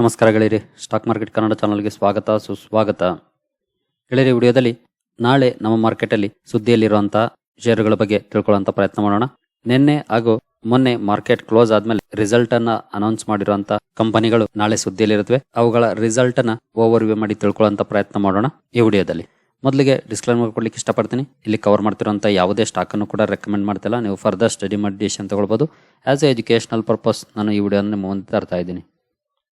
ನಮಸ್ಕಾರ ಗೆಳೆಯರಿ stock market Kannada ಚಾನಲ್ಗೆ ಸ್ವಾಗತ, ಸುಸ್ವಾಗತ. ಗೆಳೆಯರಿ, ವಿಡಿಯೋದಲ್ಲಿ ನಾಳೆ ನಮ್ಮ ಮಾರ್ಕೆಟಲ್ಲಿ ಸುದ್ದಿಯಲ್ಲಿರುವಂತಹ ಷೇರುಗಳ ಬಗ್ಗೆ ತಿಳ್ಕೊಳ್ಳುವಂತ ಪ್ರಯತ್ನ ಮಾಡೋಣ. ನಿನ್ನೆ ಹಾಗೂ ಮೊನ್ನೆ ಮಾರ್ಕೆಟ್ ಕ್ಲೋಸ್ ಆದ್ಮೇಲೆ ರಿಸಲ್ಟ್ ಅನ್ನ ಅನೌನ್ಸ್ ಮಾಡಿರುವಂತಹ ಕಂಪನಿಗಳು ನಾಳೆ ಸುದ್ದಿಯಲ್ಲಿರುತ್ತವೆ. ಅವುಗಳ ರಿಸಲ್ಟ್ ಅನ್ನ ಓವರ್ ವ್ಯೂ ಮಾಡಿ ತಿಳ್ಕೊಳ್ಳುವಂತ ಪ್ರಯತ್ನ ಮಾಡೋಣ ಈ ವಿಡಿಯೋದಲ್ಲಿ. ಮೊದಲಿಗೆ ಡಿಸ್ಕ್ಲೈಮರ್ ಕೊಡ್ಲಿಕ್ಕೆ ಇಷ್ಟಪಡ್ತೀನಿ. ಇಲ್ಲಿ ಕವರ್ ಮಾಡ್ತಿರೋಂಥ ಯಾವುದೇ ಸ್ಟಾಕ್ ಅನ್ನು ಕೂಡ ರೆಕಮೆಂಡ್ ಮಾಡ್ತಿಲ್ಲ. ನೀವು ಫರ್ದರ್ ಸ್ಟಡಿ ಮಾಡಿ ಡಿಸಿಷನ್ ತಗೊಳ್ಬಹುದು ಆಸ್ ಎ ಎಜುಕೇಶನಲ್ ಪರ್ಪಸ್ ನಾನು ಈ ವಿಡಿಯೋನ ಮುಂದೆ ತರ್ತಾ ಇದ್ದೀನಿ.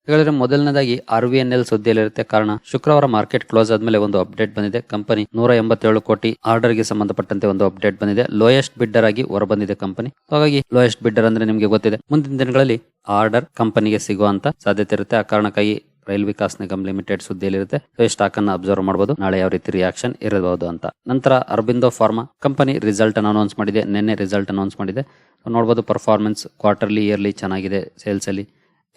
ಹೇಳಿದ್ರೆ ಮೊದಲನೇದಾಗಿ ಆರ್ ವಿ ಎನ್ ಎಲ್ ಸುದ್ದಿಯಲ್ಲಿರುತ್ತೆ. ಕಾರಣ ಶುಕ್ರವಾರ ಮಾರ್ಕೆಟ್ ಕ್ಲೋಸ್ ಆದ್ಮೇಲೆ ಒಂದು ಅಪ್ಡೇಟ್ ಬಂದಿದೆ. ಕಂಪನಿ ನೂರ ಎಂಬತ್ತೇಳು ಕೋಟಿ ಆರ್ಡರ್ಗೆ ಸಂಬಂಧಪಟ್ಟಂತೆ ಒಂದು ಅಪ್ಡೇಟ್ ಬಂದಿದೆ. ಲೋಯೆಸ್ಟ್ ಬಿಡ್ಡರ್ ಆಗಿ ಹೊರಬಂದಿದೆ ಕಂಪನಿ ಹಾಗಾಗಿ ಲೋಯೆಸ್ಟ್ ಬಿಡ್ಡರ್ ಅಂದ್ರೆ ನಿಮಗೆ ಗೊತ್ತಿದೆ. ಮುಂದಿನ ದಿನಗಳಲ್ಲಿ ಆರ್ಡರ್ ಕಂಪನಿಗೆ ಸಿಗುವಂತ ಸಾಧ್ಯತೆ ಇರುತ್ತೆ. ಆ ಕಾರಣಕ್ಕಾಗಿ ರೈಲ್ ವಿಕಾಸ್ ನಿಗಮ್ ಲಿಮಿಟೆಡ್ ಸುದ್ದಿಯಲ್ಲಿರುತ್ತೆ. ಸೊ ಸ್ಟಾಕ್ ಅನ್ನ ಅಬ್ಸರ್ವ್ ಮಾಡಬಹುದು ನಾಳೆ ಯಾವ ರೀತಿ ರಿಯಾಕ್ಷನ್ ಇರಬಹುದು ಅಂತ. ನಂತರ ಅರಬಿಂದೋ ಫಾರ್ಮಾ ಕಂಪನಿ ರಿಸಲ್ಟ್ ಅನ್ನು ಅನೌನ್ಸ್ ಮಾಡಿದೆ. ನಿನ್ನೆ ರಿಸಲ್ಟ್ ಅನೌನ್ಸ್ ಮಾಡಿದೆ. ನೋಡಬಹುದು ಪರ್ಫಾರ್ಮೆನ್ಸ್ ಕ್ವಾರ್ಟರ್ಲಿ ಇಯರ್ಲಿ ಚೆನ್ನಾಗಿದೆ ಸೇಲ್ಸ್ ಅಲ್ಲಿ.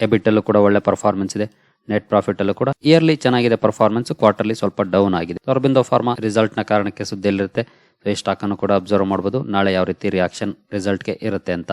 ಎಬಿಟ್ ಅಲ್ಲೂ ಕೂಡ ಒಳ್ಳೆ ಪರ್ಫಾರ್ಮೆನ್ಸ್ ಇದೆ. ನೆಟ್ ಪ್ರಾಫಿಟ್ ಅಲ್ಲೂ ಕೂಡ ಇಯರ್ಲಿ ಚೆನ್ನಾಗಿದೆ ಪರ್ಫಾರ್ಮೆನ್ಸ್ ಕ್ವಾರ್ಟರ್ಲಿ ಸ್ವಲ್ಪ ಡೌನ್ ಆಗಿದೆ. ಅರಬಿಂದೋ ಫಾರ್ಮಾ ರಿಸಲ್ಟ್ನ ಕಾರಣಕ್ಕೆ ಸುದ್ದಿಯಲ್ಲಿರುತ್ತೆ. ಈ ಸ್ಟಾಕ್ ಅನ್ನು ಕೂಡ ಅಬ್ಸರ್ವ್ ಮಾಡಬಹುದು ನಾಳೆ ಯಾವ ರೀತಿ ರಿಯಾಕ್ಷನ್ ರಿಸಲ್ಟ್ಗೆ ಇರುತ್ತೆ ಅಂತ.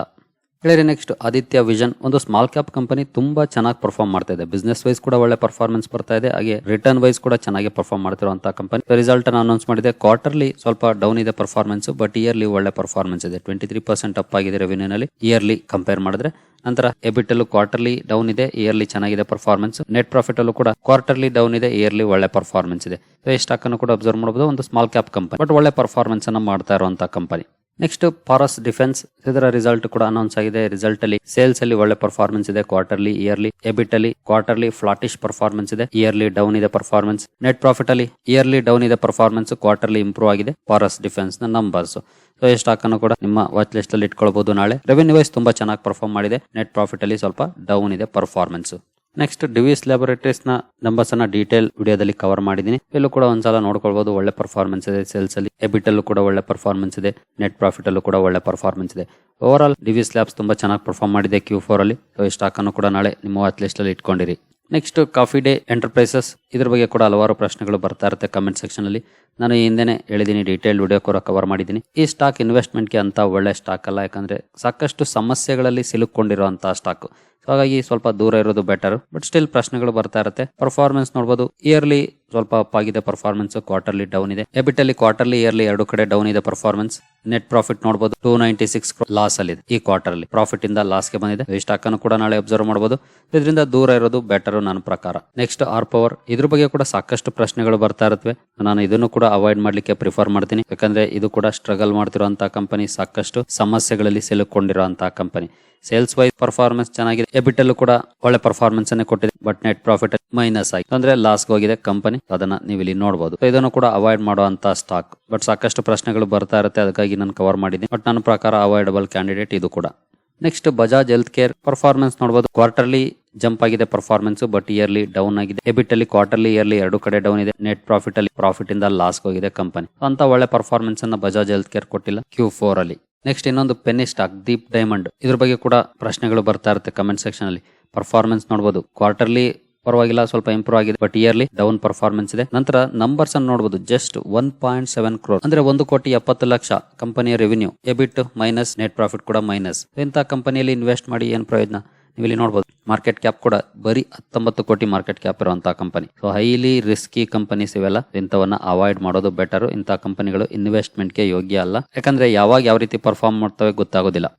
ಹೇಳಿರಿ ನೆಕ್ಸ್ಟ್ ಆದಿತ್ಯ ವಿಷನ್ ಒಂದು ಸ್ಮಾಲ್ ಕ್ಯಾಪ್ ಕಂಪನಿ ತುಂಬಾ ಚೆನ್ನಾಗಿ ಪರ್ಫಾರ್ಮ್ ಮಾಡ್ತಾ ಇದೆ. ಬಿಸ್ನೆಸ್ ವೈಸ್ ಕೂಡ ಒಳ್ಳೆ ಪರ್ಫಾರ್ಮೆನ್ಸ್ ಬರ್ತಾ ಇದೆ. ಹಾಗೆ ರಿಟರ್ನ್ ವೈಸ್ ಕೂಡ ಚೆನ್ನಾಗಿ ಪರ್ಫಾರ್ಮ್ ಮಾಡ್ತಿರುವಂತಹ ಕಂಪನಿ ರಿಸಲ್ಟ್ ಅನ್ನು ಅನೌನ್ಸ್ ಮಾಡಿದೆ. ಕ್ವಾರ್ಟರ್ಲಿ ಸ್ವಲ್ಪ ಡೌನ್ ಇದೆ ಪರ್ಫಾರ್ಮೆನ್ಸ್ ಬಟ್ ಇಯರ್ಲಿ ಒಳ್ಳೆ ಪರ್ಫಾರ್ಮೆನ್ಸ್ ಇದೆ. ಟ್ವೆಂಟಿ ತ್ರೀ ಪರ್ಸೆಂಟ್ ಅಪ್ ಆಗಿದೆ ರೆವಿನ್ಯೂ ನಲ್ಲಿ. ಇಯರ್ಲಿ ಕಂಪೇರ್ ಮಾಡಿದ್ರೆ ನಂತರ ಎಬಿಟಲ್ಲೂ ಕ್ವಾರ್ಟರ್ಲಿ ಡೌನ್ ಇದೆ. ಇಯರ್ಲಿ ಚೆನ್ನಾಗಿದೆ ಪರ್ಫಾರ್ಮೆನ್ಸ್ ನೆಟ್ ಪ್ರಾಫಿಟ್ ಅಲ್ಲೂ ಕೂಡ ಕ್ವಾರ್ಟರ್ಲಿ ಡೌನ್ ಇದೆ. ಇಯರ್ಲಿ ಒಳ್ಳೆ ಪರ್ಫಾರ್ಮೆನ್ಸ್ ಇದೆ. ಸ್ಟಾಕ್ ಅನ್ನು ಕೂಡ ಅಬ್ಸರ್ವ್ ಮಾಡಬಹುದು ಒಂದು ಸ್ಮಾಲ್ ಕ್ಯಾಪ್ ಕಂಪನಿ ಬಟ್ ಒಳ್ಳೆ ಪರ್ಫಾರ್ಮೆನ್ಸ್ ಅನ್ನ ಮಾಡ್ತಾ ಇರುವಂತಹ ಕಂಪನಿ ನೆಕ್ಸ್ಟ್ ಫಾರಸ್ ಡಿಫೆನ್ಸ್ ಇದರ ರಿಸಲ್ಟ್ ಕೂಡ ಅನೌನ್ಸ್ ಆಗಿದೆ. ರಿಸಲ್ಟ್ ಅಲ್ಲಿ ಸೇಲ್ಸ್ ಅಲ್ಲಿ ಒಳ್ಳೆ ಪರ್ಫಾರ್ಮೆನ್ಸ್ ಇದೆ. ಕ್ವಾರ್ಟರ್ಲಿ ಇಯರ್ಲಿ ಎಬಿಟ್ ಅಲ್ಲಿ ಕ್ವಾರ್ಟರ್ಲಿ ಫ್ಲಾಟಿಶ್ ಪರ್ಫಾರ್ಮೆನ್ಸ್ ಇದೆ. ಇಯರ್ಲಿ ಡೌನ್ ಇದೆ ಪರ್ಫಾರ್ಮೆನ್ಸ್ ನೆಟ್ ಪ್ರಾಫಿಟ್ ಅಲ್ಲಿ ಇಯರ್ಲಿ ಡೌನ್ ಇದೆ ಪರ್ಫಾರ್ಮೆನ್ಸ್ ಕ್ವಾರ್ಟರ್ಲಿ ಇಂಪ್ರೂವ್ ಆಗಿದೆ. ಫಾರಸ್ ಡಿಫೆನ್ಸ್ನ ನಂಬರ್ಸ್ ಸೊ ಈ ಸ್ಟಾಕ್ ಅನ್ನು ಕೂಡ ನಿಮ್ಮ ವಾಚ್ ಲಿಸ್ಟ್ ಅಲ್ಲಿ ಇಟ್ಕೊಳ್ಬಹುದು ನಾಳೆ. ರೆವೆನ್ಯೂ ವೈಸ್ ತುಂಬಾ ಚೆನ್ನಾಗಿ ಪರ್ಫಾರ್ಮ್ ಮಾಡಿದೆ. ನೆಟ್ ಪ್ರಾಫಿಟ್ ಅಲ್ಲಿ ಸ್ವಲ್ಪ ಡೌನ್ ಇದೆ ಪರ್ಫಾರ್ಮೆನ್ಸ್ ನೆಕ್ಸ್ಟ್ ಡಿವಿಸ್ ಲ್ಯಾಬೊರೇಟರೀಸ್ನ ನಂಬರ್ಸ್ ಅನ್ನ ಡೀಟೇಲ್ ವಿಡಿಯೋದಲ್ಲಿ ಕವರ್ ಮಾಡಿದೀನಿ ಇಲ್ಲೂ ಕೂಡ ಒಂದ್ಸಲ ನೋಡ್ಕೊಳ್ಬಹುದು ಒಳ್ಳೆ ಪರ್ಫಾರ್ಮೆನ್ಸ್ ಇದೆ. ಸೇಲ್ಸ್ ಅಲ್ಲಿ ಎಬಿಟ್ ಅಲ್ಲೂ ಕೂಡ ಒಳ್ಳೆ ಪರ್ಫಾರ್ಮೆನ್ಸ್ ಇದೆ. ನೆಟ್ ಪ್ರಾಫಿಟ್ ಅಲ್ಲೂ ಕೂಡ ಒಳ್ಳೆ ಪರ್ಫಾರ್ಮೆನ್ಸ್ ಇದೆ. ಓವರ್ ಆಲ್ ಡಿವಿಸ್ ಲ್ಯಾಬ್ಸ್ ತುಂಬಾ ಚೆನ್ನಾಗಿ ಪರ್ಫಾರ್ಮ್ ಮಾಡಿದೆ ಕ್ಯೂ ಫೋರ್ ಅಲ್ಲಿ. ಈ ಸ್ಟಾಕ್ ಅನ್ನು ಕೂಡ ನಾಳೆ ನಿಮ್ಮ ವಾಚ್ ಲಿಸ್ಟ್ ಅಲ್ಲಿ ಇಟ್ಕೊಂಡಿರಿ. ನೆಕ್ಸ್ಟ್ ಕಾಫಿ ಡೇ ಎಂಟರ್ಪ್ರೈಸಸ್ ಇದ್ರ ಬಗ್ಗೆ ಕೂಡ ಹಲವಾರು ಪ್ರಶ್ನೆಗಳು ಬರ್ತಾ ಇರುತ್ತೆ ಕಮೆಂಟ್ ಸೆಕ್ಷನ್ ಅಲ್ಲಿ. ನಾನು ಈ ಹಿಂದೆನೆ ಹೇಳಿದ್ದೀನಿ ಡೀಟೇಲ್ ವಿಡಿಯೋ ಕೂಡ ಕವರ್ ಮಾಡಿದ್ದೀನಿ ಈ ಸ್ಟಾಕ್ ಇನ್ವೆಸ್ಟ್ಮೆಂಟ್ಗೆ ಅಂತ ಒಳ್ಳೆ ಸ್ಟಾಕ್ ಅಲ್ಲ. ಯಾಕಂದ್ರೆ ಸಾಕಷ್ಟು ಸಮಸ್ಯೆಗಳಲ್ಲಿ ಸಿಲುಕೊಂಡಿರುವಂತಹ ಸ್ಟಾಕ್ ಹಾಗಾಗಿ ಸ್ವಲ್ಪ ದೂರ ಇರೋದು ಬೆಟರ್ ಬಟ್ ಸ್ಟಿಲ್ ಪ್ರಶ್ನೆಗಳು ಬರ್ತಾ ಇರುತ್ತೆ. ಪರ್ಫಾರ್ಮೆನ್ಸ್ ನೋಡಬಹುದು ಇಯರ್ಲಿ ಸ್ವಲ್ಪ ಅಪ್ ಆಗಿದೆ ಪರ್ಫಾರ್ಮೆನ್ಸ್ ಕ್ವಾರ್ಟರ್ಲಿ ಡೌನ್ ಇದೆ. ಎಬಿಟ್ ಅಲ್ಲಿ ಕ್ವಾರ್ಟರ್ಲಿ ಇಯರ್ಲಿ ಎರಡು ಕಡೆ ಡೌನ್ ಇದೆ ಪರ್ಫಾರ್ಮೆನ್ಸ್ ನೆಟ್ ಪ್ರಾಫಿಟ್ ನೋಡಬಹುದು ಟೂ ನೈಂಟಿ ಸಿಕ್ಸ್ ಲಾಸ್ ಅಲ್ಲಿ ಈ ಕ್ವಾರ್ಟರ್ಲಿ ಪ್ರಾಫಿಟ್ ಇಂದ ಲಾಸ್ಗೆ ಬಂದಿದೆ. ಈ ಸ್ಟಾಕ್ ಕೂಡ ನಾಳೆ ಅಬ್ಸರ್ವ್ ಮಾಡಬಹುದು ಇದರಿಂದ ದೂರ ಇರೋದು ಬೆಟರ್ ನನ್ನ ಪ್ರಕಾರ. ನೆಕ್ಸ್ಟ್ ಆರ್ ಪವರ್ ಇದ್ರ ಬಗ್ಗೆ ಕೂಡ ಸಾಕಷ್ಟು ಪ್ರಶ್ನೆಗಳು ಬರ್ತಾ ಇರುತ್ತವೆ ನಾನು ಇದನ್ನು ಕೂಡ ಅವಾಯ್ಡ್ ಮಾಡ್ಲಿಕ್ಕೆ ಪ್ರಿಫರ್ ಮಾಡ್ತೀನಿ. ಯಾಕಂದ್ರೆ ಇದು ಕೂಡ ಸ್ಟ್ರಗಲ್ ಮಾಡ್ತಿರುವಂತಹ ಕಂಪನಿ ಸಾಕಷ್ಟು ಸಮಸ್ಯೆಗಳಲ್ಲಿ ಸಿಲುಕೊಂಡಿರುವಂತಹ ಕಂಪನಿ ಸೇಲ್ಸ್ ವೈಸ್ ಪರ್ಫಾರ್ಮೆನ್ಸ್ ಚೆನ್ನಾಗಿದೆ. ಎಬಿಟ್ ಅಲ್ಲೂ ಕೂಡ ಒಳ್ಳೆ ಪರ್ಫಾರ್ಮೆನ್ಸ್ ಅನ್ನೇ ಕೊಟ್ಟಿದೆ. ಬಟ್ ನೆಟ್ ಪ್ರಾಫಿಟ್ ಮೈನಸ್ ಆಗಿ ಅಂದ್ರೆ ಲಾಸ್ ಹೋಗಿದೆ ಕಂಪನಿ ಅದನ್ನ ನೀವು ಇಲ್ಲಿ ನೋಡಬಹುದು ಇದನ್ನು ಕೂಡ ಅವಾಯ್ಡ್ ಮಾಡುವಂತ ಸ್ಟಾಕ್ ಬಟ್ ಸಾಕಷ್ಟು ಪ್ರಶ್ನೆಗಳು ಬರ್ತಾ ಇರುತ್ತೆ. ಅದಕ್ಕಾಗಿ ನಾನು ಕವರ್ ಮಾಡಿದ್ದೀನಿ. ಬಟ್ ನನ್ನ ಪ್ರಕಾರ ಅವಾಯ್ಡಬಲ್ ಕ್ಯಾಂಡಿಡೇಟ್ ಇದು ಕೂಡ. Next Bajaj Health Care performance ನೋಡಬಹುದು ಕ್ವಾರ್ಟರ್ಲಿ ಜಂಪ್ ಆಗಿದೆ ಪರ್ಫಾರ್ಮೆನ್ಸ್ ಬಟ್ ಇಯರ್ಲಿ ಡೌನ್ ಆಗಿದೆ. ಎಬಿಟ್ ಅಲ್ಲಿ ಕ್ವಾರ್ಟರ್ಲಿ ಇಯರ್ಲಿ ಎರಡು ಕಡೆ ಡೌನ್ ಇದೆ. ನೆಟ್ ಪ್ರಾಫಿಟ್ ಅಲ್ಲಿ ಪ್ರಾಫಿಟ್ ಇಂದ ಲಾಸ್ ಹೋಗಿದೆ ಕಂಪನಿ ಅಂತ ಒಳ್ಳೆ ಪರ್ಫಾರ್ಮೆನ್ಸ್ ಅನ್ನ ಬಜಾಜ್ ಹೆಲ್ತ್ ಕೇರ್ ಕೊಟ್ಟಿಲ್ಲ ಕ್ಯೂ ಅಲ್ಲಿ. ನೆಕ್ಸ್ಟ್ ಇನ್ನೊಂದು ಪೆನ್ನಿ ಸ್ಟಾಕ್ ದೀಪ್ ಡೈಮಂಡ್ ಇದ್ರ ಬಗ್ಗೆ ಕೂಡ ಪ್ರಶ್ನೆಗಳು ಬರ್ತಾ ಇರುತ್ತೆ ಕಮೆಂಟ್ ಸೆಕ್ಷನ್ ಅಲ್ಲಿ. ಪರ್ಫಾರ್ಮೆನ್ಸ್ ನೋಡಬಹುದು ಕ್ವಾರ್ಟರ್ಲಿ ಪರವಾಗಿಲ್ಲ, ಸ್ವಲ್ಪ ಇಂಪ್ರೂವ್ ಆಗಿದೆ ಬಟ್ ಇಯರ್ಲಿ ಡೌನ್ ಪರ್ಫಾರ್ಮೆನ್ಸ್ ಇದೆ. ನಂತರ ನಂಬರ್ಸ್ ಅನ್ನು ನೋಡಬಹುದು just one point seven crore ಅಂದ್ರೆ ಒಂದು ಕೋಟಿ ಎಪ್ಪತ್ತು ಲಕ್ಷ ಕಂಪನಿಯ revenue EBIT minus net profit ಕೂಡ ಮೈನಸ್ ಇಂಥ ಕಂಪನಿಯಲ್ಲಿ ಇನ್ವೆಸ್ಟ್ ಮಾಡಿ ಏನ್ ಪ್ರಯೋಜನ? ನೀವು ಇಲ್ಲಿ ನೋಡಬಹುದು ಮಾರ್ಕೆಟ್ ಕ್ಯಾಪ್ ಕೂಡ ಬರೀ ಹತ್ತೊಂಬತ್ತು ಕೋಟಿ ಮಾರ್ಕೆಟ್ ಕ್ಯಾಪ್ ಇರುವಂತಹ company so highly risky companies ಇವೆಲ್ಲ. ಇಂಥವನ್ನ ಅವಾಯ್ಡ್ ಮಾಡೋದು ಬೆಟರ್ ಇಂತಹ ಕಂಪನಿಗಳು ಇನ್ವೆಸ್ಟ್ಮೆಂಟ್ಗೆ ಯೋಗ್ಯ ಅಲ್ಲ. ಯಾಕಂದ್ರೆ ಯಾವಾಗ ಯಾವ ರೀತಿ ಪರ್ಫಾರ್ಮ್ ಮಾಡ್ತವೆ ಗೊತ್ತಾಗೋದಿಲ್ಲ.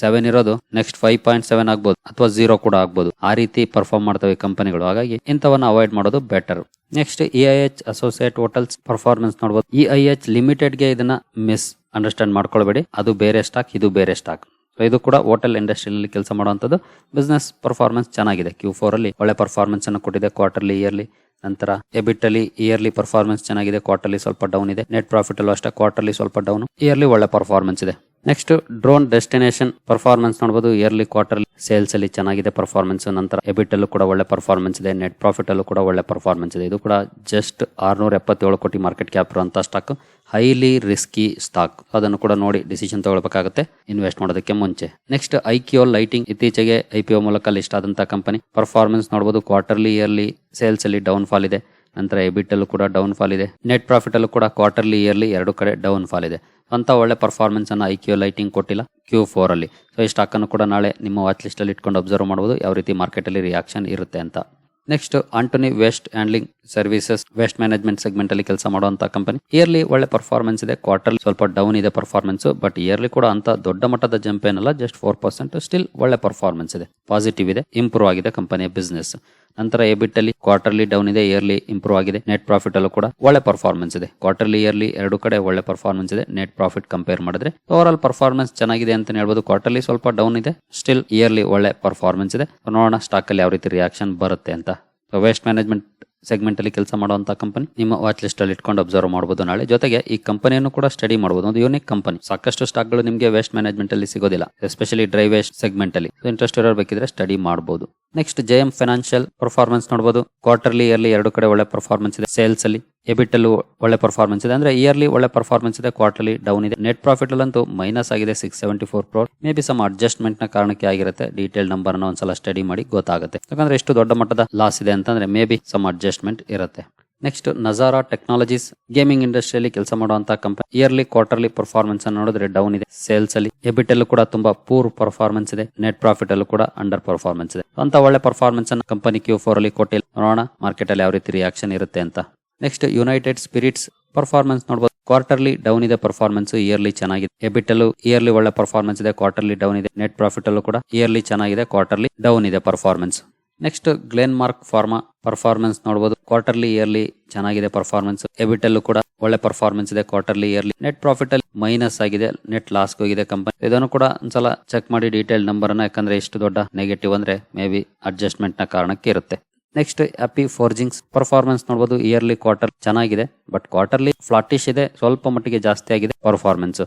ಸೆವೆನ್ ಇರೋದು ನೆಕ್ಸ್ಟ್ ಫೈವ್ ಪಾಯಿಂಟ್ ಸೆವೆನ್ ಆಗ್ಬೋದು, ಅಥವಾ ಜೀರೋ ಕೂಡ ಆಗ್ಬೋದು. ಆ ರೀತಿ ಪರ್ಫಾರ್ಮ್ ಮಾಡ್ತವೆ ಕಂಪನಿಗಳು ಹಾಗಾಗಿ ಇಂಥವನ್ನ ಅವಾಯ್ಡ್ ಮಾಡೋದು better next E I H associate hotels performance ನೋಡಬಹುದು ಇ ಐ ಎಚ್ ಲಿಮಿಟೆಡ್ಗೆ ಇದನ್ನ ಮಿಸ್ ಅಂಡರ್ಸ್ಟ್ಯಾಂಡ್ ಮಾಡ್ಕೊಳ್ಬೇಡಿ. ಅದು ಬೇರೆ ಸ್ಟಾಕ್ ಇದು ಬೇರೆ ಸ್ಟಾಕ್ ಇದು ಕೂಡ ಹೋಟೆಲ್ ಇಂಡಸ್ಟ್ರಿಯಲ್ಲಿ ಕೆಲಸ ಮಾಡುವಂಥದ್ದು. ಬಿಸ್ನೆಸ್ ಪರ್ಫಾರ್ಮೆನ್ಸ್ ಚೆನ್ನಾಗಿದೆ. ಕ್ಯೂ ಫೋರ್ ಅಲ್ಲಿ ಒಳ್ಳೆ ಪರ್ಫಾರ್ಮೆನ್ಸ್ ಅನ್ನು ಕೊಟ್ಟಿದೆ ಕ್ವಾರ್ಟರ್ಲಿ ಇಯರ್ಲಿ ನಂತರ ಎಬಿಟ್ ಅಲ್ಲಿ ಇಯರ್ಲಿ ಪರ್ಫಾರ್ಮೆನ್ಸ್ ಚೆನ್ನಾಗಿದೆ. ಕ್ವಾರ್ಟರ್ಲಿ ಸ್ವಲ್ಪ ಡೌನ್ ಇದೆ. ನೆಟ್ ಪ್ರಾಫಿಟ್ ಅಲ್ಲೂ ಅಷ್ಟೇ ಕ್ವಾರ್ಟರ್ಲಿ ಸ್ವಲ್ಪ ಡೌನ್ ಇಯರ್ಲಿ ಒಳ್ಳೆ ಪರ್ಫಾರ್ಮೆನ್ಸ್ ಇದೆ. ನೆಕ್ಸ್ಟ್ ಡ್ರೋನ್ ಡೆಸ್ಟಿನೇಷನ್ ಪರ್ಫಾರ್ಮೆನ್ಸ್ ನೋಡಬಹುದು ಇಯರ್ಲಿ ಕ್ವಾರ್ಟರ್ಲಿ ಸೇಲ್ಸ್ ಅಲ್ಲಿ ಚೆನ್ನಾಗಿದೆ ಪರ್ಫಾರ್ಮೆನ್ಸ್ ನಂತರ ಎಬಿಟ್ ಅಲ್ಲೂ ಕೂಡ ಒಳ್ಳೆ ಪರ್ಫಾರ್ಮೆನ್ಸ್ ಇದೆ. ನೆಟ್ ಪ್ರಾಫಿಟ್ ಅಲ್ಲೂ ಕೂಡ ಒಳ್ಳೆ ಪರ್ಫಾರ್ಮೆನ್ಸ್ ಇದೆ. ಇದು ಕೂಡ ಜಸ್ಟ್ ಆರ್ನೂರ ಎಪ್ಪತ್ತೇಳು ಕೋಟಿ ಮಾರ್ಕೆಟ್ ಕ್ಯಾಪ್ ಇರುವಂತಹ ಸ್ಟಾಕ್ ಹೈಲಿ ರಿಸ್ಕಿ ಸ್ಟಾಕ್ ಅದನ್ನು ಕೂಡ ನೋಡಿ ಡಿಸಿಷನ್ ತಗೊಳ್ಬೇಕಾಗುತ್ತೆ. ಇನ್ವೆಸ್ಟ್ ಮಾಡೋದಕ್ಕೆ ಮುಂಚೆ. ನೆಕ್ಸ್ಟ್ ಐಕ್ಯೋ ಲೈಟಿಂಗ್ ಇತ್ತೀಚೆಗೆ ಐಪಿಒ ಮೂಲಕ ಲಿಸ್ಟ್ ಆದಂತಹ ಕಂಪನಿ ಪರ್ಫಾರ್ಮೆನ್ಸ್ ನೋಡಬಹುದು ಕ್ವಾರ್ಟರ್ಲಿ ಇಯರ್ಲಿ ಸೇಲ್ಸ್ ಅಲ್ಲಿ ಡೌನ್ ಫಾಲ್ ಇದೆ. ನಂತರ ಎಬಿಟ್ ಅಲ್ಲೂ ಕೂಡ ಡೌನ್ ಫಾಲ್ ಇದೆ. ನೆಟ್ ಪ್ರಾಫಿಟ್ ಅಲ್ಲೂ ಕೂಡ ಕ್ವಾರ್ಟರ್ಲಿ ಇಯರ್ಲಿ ಎರಡು ಕಡೆ ಡೌನ್ ಫಾಲ್ ಇದೆ. ಅಂತ ಒಳ್ಳೆ ಪರ್ಫಾರ್ಮೆನ್ಸ್ ಐ ಕ್ಯೂ ಲೈಟಿಂಗ್ ಕೊಟ್ಟಿಲ್ಲ ಕ್ಯೂ ಫೋರ್ ಅಲ್ಲಿ. ಸೊ ಈ ಸ್ಟಾಕ್ ಅನ್ನು ಕೂಡ ನಾಳೆ ನಿಮ್ಮ ವಾಚ್ ಲಿಸ್ಟ್ ಅಲ್ಲಿ ಇಟ್ಕೊಂಡು ಅಬ್ಸರ್ವ್ ಮಾಡಬಹುದು ಯಾವ ರೀತಿ ಮಾರ್ಕೆಟ್ ಅಲ್ಲಿ ರಿಯಾಕ್ಷನ್ ಇರುತ್ತೆ ಅಂತ. Next Antony waste handling services waste management segment ಅಲ್ಲಿ ಕೆಲಸ ಮಾಡುವಂತ ಕಂಪನಿ ಇಯರ್ಲಿ ಒಳ್ಳೆ ಪರ್ಫಾರ್ಮೆನ್ಸ್ ಇದೆ. ಕ್ವಾರ್ಟರ್ ಸ್ವಲ್ಪ ಡೌನ್ ಇದೆ ಪರ್ಫಾರ್ಮೆನ್ಸ್ ಬಟ್ ಇಯರ್ಲಿ ಕೂಡ ಅಂತ ದೊಡ್ಡ ಮಟ್ಟದ ಜಂಪ್ ಏನಲ್ಲ ಜಸ್ಟ್ ಫೋರ್ ಪರ್ಸೆಂಟ್ ಸ್ಟಿಲ್ ಒಳ್ಳೆ ಪರ್ಫಾರ್ಮೆನ್ಸ್ ಇದೆ. ಪಾಸಿಟಿವ್ ಇದೆ. ಇಂಪ್ರೂವ್ ಆಗಿದೆ ಕಂಪನಿಯ ಬಿಸ್ನೆಸ್ ನಂತರ ಎಬಿಟ್ ಅಲ್ಲಿ ಕ್ವಾರ್ಟರ್ಲಿ ಡೌನ್ ಇದೆ. ಇಯರ್ಲಿ ಇಂಪ್ರೂವ್ ಆಗಿದೆ. ನೆಟ್ ಪ್ರಾಫಿಟ್ ಅಲ್ಲೂ ಕೂಡ ಒಳ್ಳೆ ಪರ್ಫಾರ್ಮೆನ್ಸ್ ಇದೆ. ಕ್ವಾರ್ಟರ್ಲಿ ಇಯರ್ಲಿ ಎರಡು ಕಡೆ ಒಳ್ಳೆ ಪರ್ಫಾರ್ಮೆನ್ಸ್ ಇದೆ. ನೆಟ್ ಪ್ರಾಫಿಟ್ ಕಂಪೇರ್ ಮಾಡಿದ್ರೆ ಓವರ್ ಆಲ್ ಪರ್ಫಾರ್ಮೆನ್ಸ್ ಚೆನ್ನಾಗಿದೆ ಅಂತ ಹೇಳ್ಬೋದು. ಕ್ವಾರ್ಟರ್ಲಿ ಸ್ವಲ್ಪ ಡೌನ್ ಇದೆ. ಸ್ಟಿಲ್ ಇಯರ್ಲಿ ಒಳ್ಳೆ ಪರ್ಫಾರ್ಮೆನ್ಸ್ ಇದೆ. ನೋಡೋಣ ಸ್ಟಾಕ್ ಅಲ್ಲಿ ಯಾವ ರೀತಿ ರಿಯಾಕ್ಷನ್ ಬರುತ್ತೆ ಅಂತ. ವೇಸ್ಟ್ ಮ್ಯಾನೇಜ್ಮೆಂಟ್ ಸೆಗ್ಮೆಂಟ್ ಅಲ್ಲಿ ಕೆಲಸ ಮಾಡುವಂತ ಕಂಪನಿ ನಿಮ್ಮ ವಾಚ್ ಲಿಸ್ಟ್ ಅಲ್ಲಿ ಇಟ್ಕೊಂಡು ಅಬ್ಸರ್ವ್ ಮಾಡಬಹುದು ನಾಳೆ. ಜೊತೆಗೆ ಈ ಕಂಪನಿಯನ್ನು ಕೂಡ ಸ್ಟಡಿ ಮಾಡಬಹುದು ಒಂದು ಯೂನಿಕ್ ಕಂಪನಿ ಸಾಕಷ್ಟು ಸ್ಟಾಕ್ಗಳು ನಿಮಗೆ ವೇಸ್ಟ್ ಮ್ಯಾನೇಜ್ಮೆಂಟ್ ಅಲ್ಲಿ ಸಿಗೋದಿಲ್ಲ. ಎಸ್ಪೆಷಲಿ ಡ್ರೈ ವೇಸ್ಟ್ ಸೆಗ್ಮೆಂಟ್ ಅಲ್ಲಿ. ಇಂಟ್ರೆಸ್ಟ್ ಇರೋರು ಬೇಕಿದ್ರೆ ಸ್ಟಡಿ ಮಾಡಬಹುದು next J M financial performance ನೋಡಬಹುದು ಕ್ವಾರ್ಟರ್ಲಿ ಇಯರ್ಲಿ ಎರಡು ಕಡೆ ಒಳ್ಳೆ ಪರ್ಫಾರ್ಮೆನ್ಸ್ ಇದೆ. ಸೇಲ್ಸ್ ಅಲ್ಲಿ. ಎಬಿಟ್ ಅಲ್ಲೂ ಒಳ್ಳೆ ಪರ್ಫಾರ್ಮೆನ್ಸ್ ಇದೆ. ಅಂದ್ರೆ ಇಯರ್ಲಿ ಒಳ್ಳೆ ಪರ್ಫಾರ್ಮೆನ್ಸ್ ಇದೆ ಕ್ವಾರ್ಟರ್ಲಿ ಡೌನ್ ಇದೆ. ನೆಟ್ ಪ್ರಾಫಿಟ್ ಅಲ್ಲಂತೂ ಮೈನಸ್ ಆಗಿದೆ six seventy four crore maybe some ಅಡ್ಜಸ್ಟ್ಮೆಂಟ್ನ ಕಾರಣಕ್ಕೆ ಆಗಿರುತ್ತೆ. ಡೀಟೇಲ್ ನಂಬರ್ ಅನ್ನು ಒಂದ್ಸಲ ಸ್ಟಡಿ ಮಾಡಿ ಗೊತ್ತಾಗುತ್ತೆ. ಯಾಕಂದ್ರೆ ಎಷ್ಟು ದೊಡ್ಡ ಮಟ್ಟದ ಲಾಸ್ ಇದೆ ಅಂತಂದ್ರೆ ಮೇ ಬಿ ಸಮ್ ಅಡ್ಜಸ್ಟ್ಮೆಂಟ್ ಇರುತ್ತೆ. ನೆಕ್ಸ್ಟ್ ನಜಾರಾ ಟೆಕ್ನಾಲಜೀಸ್ ಗೇಮಿಂಗ್ ಇಂಡಸ್ಟ್ರಿಯಲ್ಲಿ ಕೆಲಸ ಮಾಡುವಂತಹ ಕಂಪನಿ ಇಯರ್ಲಿ ಕ್ವಾರ್ಟರ್ಲಿ ಪರ್ಫಾರ್ಮೆನ್ಸ್ ಅನ್ನು ನೋಡಿದ್ರೆ ಡೌನ್ ಇದೆ. ಸೇಲ್ಸ್ ಅಲ್ಲಿ ಎಬಿಟ್ ಅಲ್ಲೂ ಕೂಡ ತುಂಬಾ ಪೂರ್ ಪರ್ಫಾರ್ಮೆನ್ಸ್ ಇದೆ. ನೆಟ್ ಪ್ರಾಫಿಟ್ ಅಲ್ಲೂ ಕೂಡ ಅಂಡರ್ ಪರ್ಫಾರ್ಮೆನ್ಸ್ ಇದೆ. ಅಂತ ಒಳ್ಳೆ ಪರ್ಫಾರ್ಮೆನ್ಸ್ ಅನ್ನು ಕಂಪನಿ ಕ್ಯೂ ಫೋರ್ ಅಲ್ಲಿ ಕೊಟ್ಟಿಲ್ಲ. ನೋಡೋಣ ಮಾರ್ಕೆಟ್ ಅಲ್ಲಿ ಯಾವ ರೀತಿ ರಿಯಾಕ್ಷನ್ ಇರುತ್ತೆ ಅಂತ. ನೆಕ್ಸ್ಟ್ ಯುನೈಟೆಡ್ ಸ್ಪಿರಿಟ್ಸ್ ಪರ್ಫಾರ್ಮೆನ್ಸ್ ನೋಡಬಹುದು ಕ್ವಾರ್ಟರ್ಲಿ ಡೌನ್ ಇದೆ ಪರ್ಫಾರ್ಮೆನ್ಸ್ ಇಯರ್ಲಿ ಚೆನ್ನಾಗಿದೆ. ಎಬಿಟಲ್ಲು ಇಯರ್ಲಿ ಒಳ್ಳೆ ಪರ್ಫಾರ್ಮೆನ್ಸ್ ಇದೆ ಕ್ವಾರ್ಟರ್ಲಿ ಡೌನ್ ಇದೆ. ನೆಟ್ ಪ್ರಾಫಿಟ್ ಅಲ್ಲೂ ಕೂಡ ಇಯರ್ಲಿ ಚೆನ್ನಾಗಿದೆ ಕ್ವಾರ್ಟರ್ಲಿ ಡೌನ್ ಇದೆ performance next Glenmark pharma performance ನೋಡಬಹುದು ಕ್ವಾರ್ಟರ್ಲಿ ಇಯರ್ಲಿ ಚೆನ್ನಾಗಿದೆ ಪರ್ಫಾರ್ಮೆನ್ಸ್ ಎಬಿಟ್ ಅಲ್ಲೂ ಕೂಡ ಒಳ್ಳೆ ಪರ್ಫಾರ್ಮೆನ್ಸ್ ಇದೆ ಕ್ವಾರ್ಟರ್ಲಿ ಇಯರ್ಲಿ ನೆಟ್ ಪ್ರಾಫಿಟ್ ಅಲ್ಲಿ ಮೈನಸ್ ಆಗಿದೆ ನೆಟ್ ಲಾಸ್ ಹೋಗಿದೆ ಕಂಪನಿ ಇದನ್ನು ಕೂಡ ಒಂದ್ಸಲ ಚೆಕ್ ಮಾಡಿ ಡೀಟೇಲ್ ನಂಬರ್ ಅನ್ನ, ಯಾಕಂದ್ರೆ ಇಷ್ಟು ದೊಡ್ಡ ನೆಗೆಟಿವ್ ಅಂದ್ರೆ ಮೇ ಬಿ ಅಡ್ಜಸ್ಟ್ಮೆಂಟ್ನ ಕಾರಣಕ್ಕೆ ಇರುತ್ತೆ. ನೆಕ್ಸ್ಟ್ ಅಪಿ ಫೋರ್ಜಿಂಗ್ಸ್ ಪರ್ಫಾರ್ಮೆನ್ಸ್ ನೋಡಬಹುದು ಇಯರ್ಲಿ ಕ್ವಾರ್ಟರ್ ಚೆನ್ನಾಗಿದೆ. ಬಟ್ ಕ್ವಾರ್ಟರ್ಲಿ ಫ್ಲಾಟಿಶ್ ಇದೆ. ಸ್ವಲ್ಪ ಮಟ್ಟಿಗೆ ಜಾಸ್ತಿ ಆಗಿದೆ ಪರ್ಫಾರ್ಮೆನ್ಸ್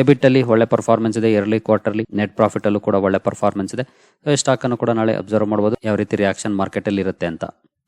ಎಬಿಟ್ ಅಲ್ಲಿ ಒಳ್ಳೆ ಪರ್ಫಾರ್ಮೆನ್ಸ್ ಇದೆ. ಇಯರ್ಲಿ ಕ್ವಾರ್ಟರ್ಲಿ ನೆಟ್ ಪ್ರಾಫಿಟ್ ಅಲ್ಲೂ ಕೂಡ ಒಳ್ಳೆ ಪರ್ಫಾರ್ಮೆನ್ಸ್ ಇದೆ. ಸ್ಟಾಕ್ ಅನ್ನು ಕೂಡ ನಾಳೆ ಅಬ್ಸರ್ವ್ ಮಾಡಬಹುದು ಯಾವ ರೀತಿ ರಿಯಾಕ್ಷನ್ ಮಾರ್ಕೆಟ್ ಅಲ್ಲಿ ಇರುತ್ತೆ ಅಂತ.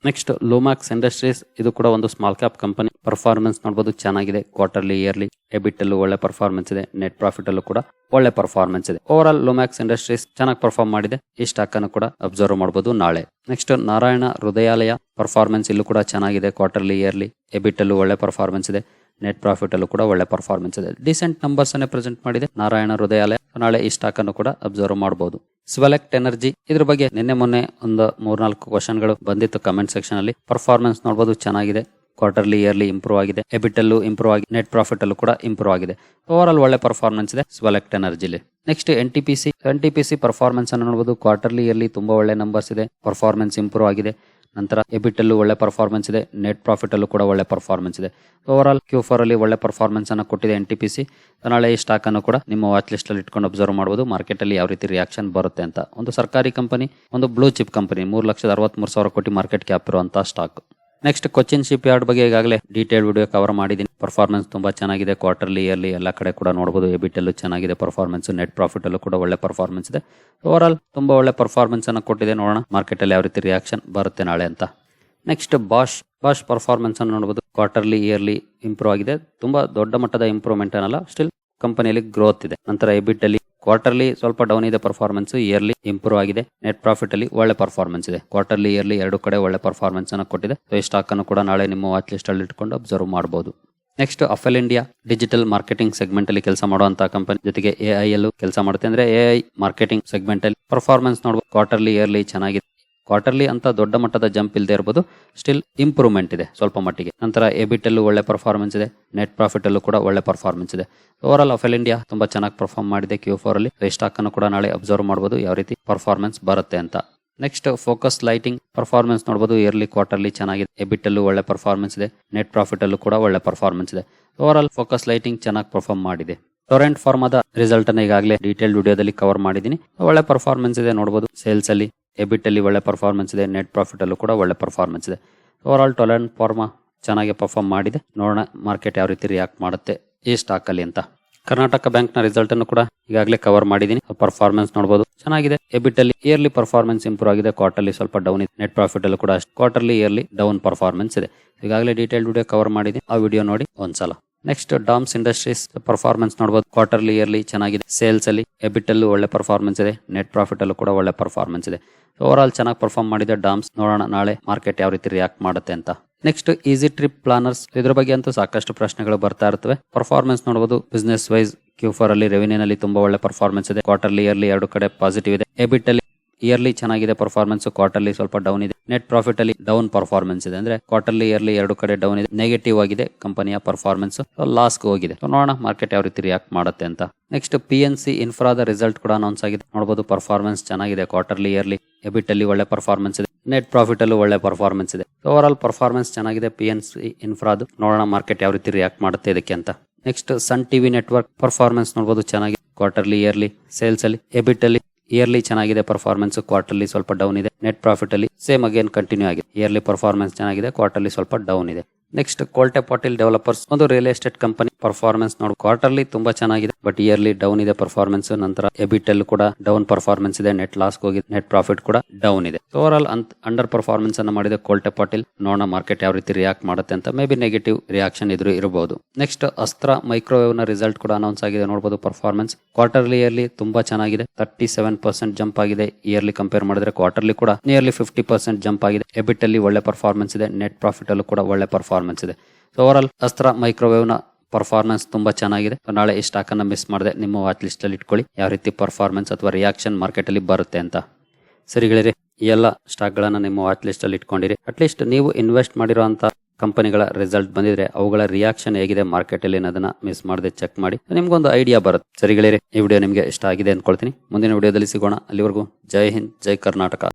ನೆಕ್ಸ್ಟ್ ಲೋಮ್ಯಾಕ್ಸ್ ಇಂಡಸ್ಟ್ರೀಸ್ ಇದು ಕೂಡ ಒಂದು ಸ್ಮಾಲ್ ಕ್ಯಾಪ್ ಕಂಪನಿ ಪರ್ಫಾರ್ಮೆನ್ಸ್ ನೋಡಬಹುದು ಚೆನ್ನಾಗಿದೆ. ಕ್ವಾರ್ಟರ್ಲಿ ಇಯರ್ಲಿ ಎಬಿಟ್ ಅಲ್ಲೂ ಒಳ್ಳೆ ಪರ್ಫಾರ್ಮೆನ್ಸ್ ಇದೆ. ನೆಟ್ ಪ್ರಾಫಿಟ್ ಅಲ್ಲೂ ಕೂಡ ಒಳ್ಳೆ ಪರ್ಫಾರ್ಮೆನ್ಸ್ ಇದೆ. ಓವರ್ ಆಲ್ ಲೋಮ್ಯಾಕ್ಸ್ ಇಂಡಸ್ಟ್ರೀಸ್ ಚೆನ್ನಾಗಿ ಪರ್ಫಾರ್ಮ್ ಮಾಡಿದೆ. ಈ ಸ್ಟಾಕ್ ಅನ್ನು ಕೂಡ ಅಬ್ಸರ್ವ್ ಮಾಡಬಹುದು ನಾಳೆ. ನೆಕ್ಸ್ಟ್ ನಾರಾಯಣ ಹೃದಯಾಲಯ ಪರ್ಫಾರ್ಮೆನ್ಸ್ ಇಲ್ಲೂ ಕೂಡ ಚೆನ್ನಾಗಿದೆ. ಕ್ವಾರ್ಟರ್ಲಿ ಇಯರ್ಲಿ ಎಬಿಟ್ ಅಲ್ಲೂ ಒಳ್ಳೆ ಪರ್ಫಾರ್ಮೆನ್ಸ್ ಇದೆ. ನೆಟ್ ಪ್ರಾಫಿಟ್ ಅಲ್ಲೂ ಕೂಡ ಒಳ್ಳೆ ಪರ್ಫಾರ್ಮೆನ್ಸ್ ಇದೆ. ಡಿಸೆಂಟ್ ನಂಬರ್ಸ್ ಅನ್ನೇ ಪ್ರೆಸೆಂಟ್ ಮಾಡಿದೆ. ನಾರಾಯಣ ಹೃದಯಾಲಯ ನಾಳೆ ಈ ಸ್ಟಾಕ್ ಅನ್ನು ಕೂಡ ಅಬ್ಸರ್ವ್ ಮಾಡಬಹುದು ಸ್ವೆಲೆಕ್ಟ್ ಎನರ್ಜಿ ಇದ್ರ ಬಗ್ಗೆ ನಿನ್ನೆ ಮೊನ್ನೆ ಒಂದು ಮೂರ್ನಾಲ್ಕು ಕ್ವಶನ್ಗಳು ಬಂದಿತ್ತು ಕಮೆಂಟ್ ಸೆಕ್ಷನ್ ಅಲ್ಲಿ. ಪರ್ಫಾರ್ಮೆನ್ಸ್ ನೋಡಬಹುದು ಚೆನ್ನಾಗಿದೆ. ಕ್ವಾರ್ಟರ್ಲಿ ಇಯರ್ಲಿ ಇಂಪ್ರೂವ್ ಆಗಿದೆ. ಎಬಿಟ್ ಅಲ್ಲೂ ಇಂಪ್ರೂವ್ ಆಗಿದೆ ನೆಟ್ ಪ್ರಾಫಿಟ್ ಅಲ್ಲೂ ಕೂಡ ಇಂಪ್ರೂವ್ ಆಗಿದೆ. ಓವರ್ ಆಲ್ ಒಳ್ಳೆ ಪರ್ಫಾರ್ಮೆನ್ಸ್ ಇದೆ Swelect ಎನರ್ಜಿಲಿ next N T P C N T P C performance ಅನ್ನು ನೋಡಬಹುದು ಕ್ವಾರ್ಟರ್ಲಿ ಇಯರ್ಲಿ ತುಂಬಾ ಒಳ್ಳೆ ನಂಬರ್ಸ್ ಇದೆ. ಪರ್ಫಾರ್ಮೆನ್ಸ್ ಇಂಪ್ರೂವ್ ಆಗಿದೆ. ನಂತರ ಎಬಿಟ್ ಅಲ್ಲೂ ಒಳ್ಳೆ ಪರ್ಫಾರ್ಮೆನ್ಸ್ ಇದೆ ನೆಟ್ ಪ್ರಾಫಿಟ್ ಅಲ್ಲೂ ಕೂಡ ಒಳ್ಳೆ ಪರ್ಫಾರ್ಮೆನ್ಸ್ ಇದೆ. ಓವರ್ ಆಲ್ ಕ್ಯೂ ಫೋರ್ ಅಲ್ಲಿ ಒಳ್ಳೆ ಪರ್ಫಾರ್ಮೆನ್ಸ್ ಅನ್ನು ಕೊಟ್ಟಿದೆ ಎನ್ ಟಿ ಪಿ ಸಿ ನಾಳೆ ಈ ಸ್ಟಾಕ್ ಅನ್ನು ಕೂಡ ನಿಮ್ಮ ವಾಚ್ ಲಿಸ್ಟ್ ಅಲ್ಲಿ ಇಟ್ಕೊಂಡು ಅಬ್ಸರ್ವ್ ಮಾಡಬಹುದು ಮಾರ್ಕೆಟ್ ಅಲ್ಲಿ ಯಾವ ರೀತಿ ರಿಯಾಕ್ಷನ್ ಬರುತ್ತೆ ಅಂತ. ಒಂದು ಸರ್ಕಾರಿ ಕಂಪನಿ ಒಂದು ಬ್ಲೂ ಚಿಪ್ ಕಂಪನಿ ಮೂರು ಲಕ್ಷದ ಅರವತ್ಮೂರು ಸಾವಿರ ಕೋಟಿ ಮಾರ್ಕೆಟ್ ಕ್ಯಾಪ್ ಇರುವಂತಹ stock next Cochin shipyard ಬಗ್ಗೆ ಈಗಾಗಲೇ ಡೀಟೇಲ್ ವಿಡಿಯೋ ಕವರ್ ಮಾಡಿದ್ದೀನಿ ಪರ್ಫಾರ್ಮೆನ್ಸ್ ತುಂಬಾ ಚೆನ್ನಾಗಿದೆ. ಕ್ವಾರ್ಟರ್ಲಿ ಇಯರ್ಲಿ ಎಲ್ಲ ಕಡೆ ಕೂಡ ನೋಡಬಹುದು ಎಬಿಟ್ ಅಲ್ಲೂ ಚೆನ್ನಾಗಿದೆ. ಪರ್ಫಾರ್ಮೆನ್ಸ್ ನೆಟ್ ಪ್ರಾಫಿಟ್ ಅಲ್ಲೂ ಕೂಡ ಒಳ್ಳೆ ಪರ್ಫಾರ್ಮೆನ್ಸ್ ಇದೆ. ಓವರ್ ಆಲ್ ತುಂಬಾ ಒಳ್ಳೆ ಪರ್ಫಾರ್ಮೆನ್ಸ್ ಅನ್ನು ಕೊಟ್ಟಿದೆ. ನೋಡೋಣ ಮಾರ್ಕೆಟ್ ಅಲ್ಲಿ ಯಾವ ರೀತಿ ರಿಯಾಕ್ಷನ್ ಬರುತ್ತೆ ನಾಳೆ ಅಂತ. ನೆಕ್ಸ್ಟ್ ಬಾಷ್ ಬಾಷ್ ಪರ್ಫಾರ್ಮೆನ್ಸ್ ಅನ್ನು ನೋಡಬಹುದು ಕ್ವಾರ್ಟರ್ಲಿ ಇಯರ್ಲಿ ಇಂಪ್ರೂವ್ ಆಗಿದೆ. ತುಂಬಾ ದೊಡ್ಡ ಮಟ್ಟದ ಇಂಪ್ರೂವ್ಮೆಂಟ್ ಅನ್ನಲ್ಲ ಸ್ಟಿಲ್ ಕಂಪನಿಯಲ್ಲಿ ಗ್ರೋತ್ ಇದೆ. ನಂತರ ಎಬಿಟ್ ಅಲ್ಲಿ ಕ್ವಾರ್ಟರ್ಲಿ ಸ್ವಲ್ಪ ಡೌನ್ ಇದೆ ಪರ್ಫಾರ್ಮೆನ್ಸ್ ಇಯರ್ಲಿ ಇಂಪ್ರೂವ್ ಆಗಿದೆ. ನೆಟ್ ಪ್ರಾಫಿಟ್ ಅಲ್ಲಿ ಒಳ್ಳೆ ಪರ್ಫಾರ್ಮೆನ್ಸ್ ಇದೆ. ಕ್ವಾರ್ಟರ್ಲಿ ಇಯರ್ಲಿ ಎರಡು ಕಡೆ ಒಳ್ಳೆ ಪರ್ಫಾರ್ಮೆನ್ಸ್ ಅನ್ನು ಕೊಟ್ಟಿದೆ. ಸೊ ಈ ಸ್ಟಾಕ್ ಅನ್ನು ಕೂಡ ನಾಳೆ ನಿಮ್ಮ ವಾಚ್ ಲಿಸ್ಟ್ ಅಲ್ಲಿ ಇಟ್ಕೊಂಡು ಅಬ್ಸರ್ವ್ ಮಾಡಬಹುದು next Affle India digital marketing segment ಅಲ್ಲಿ ಕೆಲಸ ಮಾಡುವಂತಹ ಕಂಪನಿ ಜೊತೆಗೆ ಎಐ ಅಲ್ಲೂ ಕೆಲಸ ಮಾಡುತ್ತೆ. ಅಂದ್ರೆ ಎ ಐ ಮಾರ್ಕೆಟಿಂಗ್ ಸೆಗ್ಮೆಂಟ್ ಅಲ್ಲಿ ಪರ್ಫಾರ್ಮೆನ್ಸ್ ನೋಡಬಹುದು ಕ್ವಾರ್ಟರ್ಲಿ ಇಯರ್ಲಿ ಚೆನ್ನಾಗಿದೆ. ಕ್ವಾರ್ಟರ್ಲಿ ಅಂತ ದೊಡ್ಡ ಮಟ್ಟದ ಜಂಪ್ ಇಲ್ಲದೆ ಇರ್ಬೋದು ಸ್ಟಿಲ್ ಇಂಪ್ರೂವ್ಮೆಂಟ್ ಇದೆ ಸ್ವಲ್ಪ ಮಟ್ಟಿಗೆ. ನಂತರ ಎಬಿಟಲ್ಲೂ ಒಳ್ಳೆ ಪರ್ಫಾರ್ಮೆನ್ಸ್ ಇದೆ ನೆಟ್ ಪ್ರಾಫಿಟಲ್ಲೂ ಕೂಡ ಒಳ್ಳೆ ಪರ್ಫಾರ್ಮೆನ್ಸ್ ಇದೆ. ಓವರ್ ಆಲ್ ಅಫೆಲ್ ಇಂಡಿಯಾ ತುಂಬಾ ಚೆನ್ನಾಗಿ ಪರ್ಫಾರ್ಮ್ ಮಾಡಿದೆ ಕ್ಯೂ ಫೋರ್ ಅಲ್ಲಿ. ಸ್ಟಾಕ್ ಅನ್ನು ಕೂಡ ನಾಳೆ ಅಬ್ಸರ್ವ್ ಮಾಡಬಹುದು ಯಾವ ರೀತಿ ಪರ್ಫಾರ್ಮೆನ್ಸ್ ಬರುತ್ತೆ ಅಂತ. ನೆಕ್ಸ್ಟ್ ಫೋಕಸ್ ಲೈಟಿಂಗ್ ಪರ್ಫಾರ್ಮೆನ್ಸ್ ನೋಡಬಹುದು ಇಯರ್ಲಿ ಕ್ವಾರ್ಟರ್ಲಿ ಚೆನ್ನಾಗಿದೆ. ಎಬಿಟಲ್ಲೂ ಒಳ್ಳೆ ಪರ್ಫಾರ್ಮೆನ್ಸ್ ಇದೆ ನೆಟ್ ಪ್ರಾಫಿಟ್ ಅಲ್ಲೂ ಕೂಡ ಒಳ್ಳೆ ಪರ್ಫಾರ್ಮೆನ್ಸ್ ಇದೆ. ಓವರ್ ಆಲ್ ಫೋಕಸ್ ಲೈಟಿಂಗ್ ಚೆನ್ನಾಗಿ ಪರ್ಫಾರ್ಮ್ ಮಾಡಿದೆ. ಟೊರೆಂಟ್ ಫಾರ್ಮಾದ ರಿಸಲ್ಟ್ ಅನ್ನ ಈಗಾಗಲೇ ಡೀಟೇಲ್ ವಿಡಿಯೋದಲ್ಲಿ ಕವರ್ ಮಾಡಿದ್ದೀನಿ. ಒಳ್ಳೆ ಪರ್ಫಾರ್ಮೆನ್ಸ್ ಇದೆ ನೋಡಬಹುದು ಸೇಲ್ಸ್ ಅಲ್ಲಿ ಎಬಿಟ್ ಅಲ್ಲಿ ಒಳ್ಳೆ ಪರ್ಫಾರ್ಮೆನ್ಸ್ ಇದೆ ನೆಟ್ ಪ್ರಾಫಿಟ್ ಅಲ್ಲೂ ಕೂಡ ಒಳ್ಳೆ ಪರ್ಫಾರ್ಮೆನ್ಸ್ ಇದೆ. ಓವರ್ ಆಲ್ ಟೊರೆಂಟ್ ಫಾರ್ಮಾ ಚೆನ್ನಾಗಿ ಪರ್ಫಾರ್ಮ್ ಮಾಡಿದೆ. ನೋಡೋಣ ಮಾರ್ಕೆಟ್ ಯಾವ ರೀತಿ ರಿಯಾಕ್ಟ್ ಮಾಡುತ್ತೆ, ಈ ಸ್ಟಾಕ್ ಅಲ್ಲಿ ಅಂತ. ಕರ್ನಾಟಕ ಬ್ಯಾಂಕ್ನ ರಿಸಲ್ಟ್ ಅನ್ನು ಕೂಡ ಈಗಾಗಲೇ ಕವರ್ ಮಾಡಿದೀನಿ ಪರ್ಫಾರ್ಮೆನ್ಸ್ ನೋಡಬಹುದು ಚೆನ್ನಾಗಿದೆ. ಎಬಿಟ್ ಅಲ್ಲಿ ಇಯರ್ಲಿ ಪರ್ಫಾರ್ಮೆನ್ಸ್ ಇಂಪ್ರೂವ್ ಆಗಿದೆ. ಕ್ವಾರ್ಟರ್ಲಿ ಸ್ವಲ್ಪ ಡೌನ್ ಇದೆ. ನೆಟ್ ಪ್ರಾಫಿಟ್ ಅಲ್ಲೂ ಕೂಡ ಕ್ವಾರ್ಟರ್ಲಿ ಇಯರ್ಲಿ ಡೌನ್ ಪರ್ಫಾರ್ಮೆನ್ಸ್ ಇದೆ. ಈಗಾಗಲೇ ಡೀಟೇಲ್ ವಿಡಿಯೋ ಕವರ್ ಮಾಡಿದೀನಿ ಆ ವಿಡಿಯೋ ನೋಡಿ ಒಂದ್ಸಲ. ನೆಕ್ಸ್ಟ್ ಡಾಮ್ಸ್ ಇಂಡಸ್ಟ್ರೀಸ್ ಪರ್ಫಾರ್ಮೆನ್ಸ್ ನೋಡಬಹುದು ಕ್ವಾರ್ಟರ್ಲಿ ಇಯರ್ಲಿ ಚೆನ್ನಾಗಿದೆ. ಸೇಲ್ಸ್ ಅಲ್ಲಿ ಎಬಿಟ್ ಒಳ್ಳೆ ಪರ್ಫಾರ್ಮೆನ್ಸ್ ಇದೆ. ನೆಟ್ ಪ್ರಾಫಿಟ್ ಅಲ್ಲೂ ಕೂಡ ಒಳ್ಳೆ ಪರ್ಫಾರ್ಮೆನ್ಸ್ ಇದೆ. ಓವರ್ ಆಲ್ ಚೆನ್ನಾಗಿ ಪರ್ಫಾರ್ಮ್ ಮಾಡಿದೆ ಡಾಮ್ಸ್ ನೋಡೋಣ ನಾಳೆ ಮಾರ್ಕೆಟ್ ಯಾವ ರೀತಿ ರಿಯಾಕ್ಟ್ ಮಾಡುತ್ತೆ ಅಂತ. ನೆಕ್ಸ್ಟ್ ಈಸಿ ಟ್ರಿಪ್ ಪ್ಲಾನರ್ಸ್ ಇದ್ರ ಬಗ್ಗೆ ಅಂತೂ ಸಾಕಷ್ಟು ಪ್ರಶ್ನೆಗಳು ಬರ್ತಾ ಇರ್ತವೆ. ಪರ್ಫಾರ್ಮೆನ್ಸ್ ನೋಡಬಹುದು ಬಿಸ್ನೆಸ್ ವೈಸ್ ಕ್ಯೂ ಫೋರ್ ಅಲ್ಲಿ ರೆವಿನ್ಯೂ ನಲ್ಲಿ ತುಂಬಾ ಒಳ್ಳೆ ಪರ್ಫಾರ್ಮೆನ್ಸ್ ಇದೆ. ಕ್ವಾರ್ಟರ್ಲಿ ಇಯರ್ಲಿ ಎರಡು ಕಡೆ ಪಾಸಿಟಿವ್ ಇದೆ. ಎಬಿಟ್ ಅಲ್ಲಿ ಇಯರ್ಲಿ ಚೆನ್ನಾಗಿದೆ ಪರ್ಫಾರ್ಮೆನ್ಸ್ ಕ್ವಾರ್ಟರ್ಲಿ ಸ್ವಲ್ಪ ಡೌನ್ ಇದೆ. ನೆಟ್ ಪ್ರಾಫಿಟ್ ಅಲ್ಲಿ ಡೌನ್ ಪರ್ಫಾರ್ಮೆನ್ಸ್ ಇದೆ. ಅಂದ್ರೆ ಕ್ವಾರ್ಟರ್ಲಿ ಇಯರ್ಲಿ ಎರಡು ಕಡೆ ಡೌನ್ ಇದೆ. ನೆಗೆಟಿವ್ ಆಗಿದೆ ಕಂಪನಿಯ ಪರ್ಫಾರ್ಮೆನ್ಸ್ ಲಾಸ್ ಹೋಗಿದೆ. ನೋಡೋಣ ಮಾರ್ಕೆಟ್ ಯಾವ ರೀತಿ ರಿಯಾಕ್ಟ್ ಮಾಡುತ್ತೆ ಅಂತ. ನೆಕ್ಸ್ಟ್ ಪಿ ಎನ್ ಸಿ ಇನ್ಫ್ರಾದ ರಿಸಲ್ಟ್ ಕೂಡ ಅನೌನ್ಸ್ ಆಗಿದೆ. ನೋಡಬಹುದು ಪರ್ಫಾರ್ಮೆನ್ಸ್ ಚೆನ್ನಾಗಿದೆ ಕ್ವಾರ್ಟರ್ಲಿ ಇಯರ್ಲಿ ಎಬಿಟ್ ಅಲ್ಲಿ ಒಳ್ಳೆ ಪರ್ಫಾರ್ಮೆನ್ಸ್ ಇದೆ. ನೆಟ್ ಪ್ರಾಫಿಟ್ ಅಲ್ಲೂ ಒಳ್ಳೆ ಪರ್ಫಾರ್ಮೆನ್ಸ್ ಇದೆ. ಓವರ್ ಆಲ್ ಪರ್ಫಾರ್ಮೆನ್ಸ್ ಚೆನ್ನಾಗಿದೆ ಪಿ ಎನ್ ಸಿ ಇನ್ಫ್ರಾದು ನೋಡೋಣ ಮಾರ್ಕೆಟ್ ಯಾವ ರೀತಿ ರಿಯಾಕ್ಟ್ ಮಾಡುತ್ತೆ ಇದಕ್ಕೆ ಅಂತ. Next Sun TV Network performance ನೋಡಬಹುದು ಚೆನ್ನಾಗಿದೆ. ಕ್ವಾರ್ಟರ್ಲಿ ಇಯರ್ಲಿ ಸೇಲ್ಸ್ ಅಲ್ಲಿ ಎಬಿಟ್ ಅಲ್ಲಿ. ಇಯರ್ಲಿ ಚೆನ್ನಾಗಿದೆ ಪರ್ಫಾರ್ಮೆನ್ಸ್ ಕ್ವಾರ್ಟರ್ಲಿ ಸ್ವಲ್ಪ ಡೌನ್ ಇದೆ. ನೆಟ್ ಪ್ರಾಫಿಟ್ ಅಲ್ಲಿ ಸೇಮ್ ಅಗೇನ್ ಕಂಟಿನ್ಯೂ ಆಗಿದೆ. ಇಯರ್ಲಿ ಪರ್ಫಾರ್ಮೆನ್ಸ್ ಚೆನ್ನಾಗಿದೆ ಕ್ವಾರ್ಟರ್ಲಿ ಸ್ವಲ್ಪ ಡೌನ್ ಇದೆ. ನೆಕ್ಸ್ಟ್ ಕೋಲ್ಟೆ ಪಾಟೀಲ್ ಡೆವಲಪರ್ಸ್ ಒಂದು ರಿಯಲ್ ಎಸ್ಟೇಟ್ ಕಂಪನಿ ಪರ್ಫಾರ್ಮೆನ್ಸ್ ನೋಡಿ ಕ್ವಾರ್ಟರ್ಲಿ ತುಂಬಾ ಚೆನ್ನಾಗಿದೆ ಬಟ್ ಇಯರ್ಲಿ ಡೌನ್ ಇದೆ ಪರ್ಫಾರ್ಮೆನ್ಸ್ ನಂತರ ಎಬಿಟ್ ಅಲ್ಲಿ ಕೂಡ ಡೌನ್ ಪರ್ಫಾರ್ಮೆನ್ಸ್ ಇದೆ ನೆಟ್ ಲಾಸ್ ಹೋಗಿದೆ ನೆಟ್ ಪ್ರಾಫಿಟ್ ಕೂಡ ಡೌನ್ ಇದೆ. ಓವರ್ ಆಲ್ ಅಂಡರ್ ಪರ್ಫಾರ್ಮೆನ್ಸ್ ಅನ್ನ ಮಾಡಿದೆ ಕೋಲ್ಟೆ ಪಾಟೀಲ್ ನೋಡೋಣ ಮಾರ್ಕೆಟ್ ಯಾವ ರೀತಿ ರಿಯಾಕ್ಟ್ ಮಾಡುತ್ತೆ ಅಂತ ಮೇ ಬಿ ನೆಗೆಟಿವ್ ರಿಯಾಕ್ಷನ್ ಇದ್ರು ಇರಬಹುದು ನೆಕ್ಸ್ಟ್ ಅಸ್ತ್ರ ಮೈಕ್ರೋವೇವ್ನ ರಿಸಲ್ಟ್ ಕೂಡ ಅನೌನ್ಸ್ ಆಗಿದೆ ನೋಡಬಹುದು ಪರ್ಫಾರ್ಮೆನ್ಸ್ ಕ್ವಾರ್ಟರ್ಲಿ ಇಯರ್ಲಿ ತುಂಬಾ ಚೆನ್ನಾಗಿದೆ ತರ್ಟಿ ಸೆವೆನ್ ಪರ್ಸೆಂಟ್ ಜಂಪ್ ಆಗಿದೆ ಇಯರ್ಲಿ ಕಂಪೇರ್ ಮಾಡಿದ್ರೆ ಕ್ವಾರ್ಟರ್ಲಿ ಕೂಡ ನಿಯರ್ಲಿ ಫಿಫ್ಟಿ ಪರ್ಸೆಂಟ್ ಜಂಪ್ ಆಗಿದೆ. ಎಬಿಟ್ ಅಲ್ಲಿ ಒಳ್ಳೆ ಪರ್ಫಾರ್ಮೆನ್ಸ್ ಇದೆ ನೆಟ್ ಪ್ರಾಫಿಟ್ ಅಲ್ಲೂ ಕೂಡ ಒಳ್ಳೆ ಪರ್ಫಾರ್ಮೆನ್ಸ್ ಇದೆ. ಸೊ ಓವರ್ ಆಲ್ ಅಸ್ತ್ರ ಮೈಕ್ರೋವೇವ್ನ ಪರ್ಫಾರ್ಮೆನ್ಸ್ ತುಂಬಾ ಚೆನ್ನಾಗಿದೆ. ನಾಳೆ ಈ ಸ್ಟಾಕ್ ಅನ್ನ ಮಿಸ್ ಮಾಡದೆ, ನಿಮ್ಮ ವಾಚ್ ಲಿಸ್ಟ್ ಅಲ್ಲಿ ಇಟ್ಕೊಳ್ಳಿ. ಯಾವ ರೀತಿ ಪರ್ಫಾರ್ಮೆನ್ಸ್ ಅಥವಾ ರಿಯಾಕ್ಷನ್ ಮಾರ್ಕೆಟ್ ಅಲ್ಲಿ ಬರುತ್ತೆ ಅಂತ. ಸರಿ ಗೆಳೆಯರೆ, ಈ ಎಲ್ಲ ಸ್ಟಾಕ್ ಗಳನ್ನ ನಿಮ್ಮ ವಾಚ್ ಲಿಸ್ಟ್ ಅಲ್ಲಿ ಇಟ್ಕೊಂಡಿರಿ. ಅಟ್ಲೀಸ್ಟ್ ನೀವು ಇನ್ವೆಸ್ಟ್ ಮಾಡಿರುವಂತ ಕಂಪನಿಗಳ ರಿಸಲ್ಟ್ ಬಂದಿದ್ರೆ, ಅವುಗಳ ರಿಯಾಕ್ಷನ್ ಹೇಗಿದೆ ಮಾರ್ಕೆಟ್ ಅಲ್ಲಿ ಅನ್ನೋದನ್ನ ಮಿಸ್ ಮಾಡದೆ ಚೆಕ್ ಮಾಡಿ. ನಿಮ್ಗೊಂದು ಐಡಿಯಾ ಬರುತ್ತೆ. ಸರಿ ಗೆಳೆಯರೆ, ಈ ವಿಡಿಯೋ ನಿಮಗೆ ಇಷ್ಟ ಆಗಿದೆ ಅಂದ್ಕೊಳ್ತೀನಿ ಮುಂದಿನ ವಿಡಿಯೋದಲ್ಲಿ ಸಿಗೋಣ. ಅಲ್ಲಿವರೆಗೂ ಜೈ ಹಿಂದ್, ಜೈ ಕರ್ನಾಟಕ.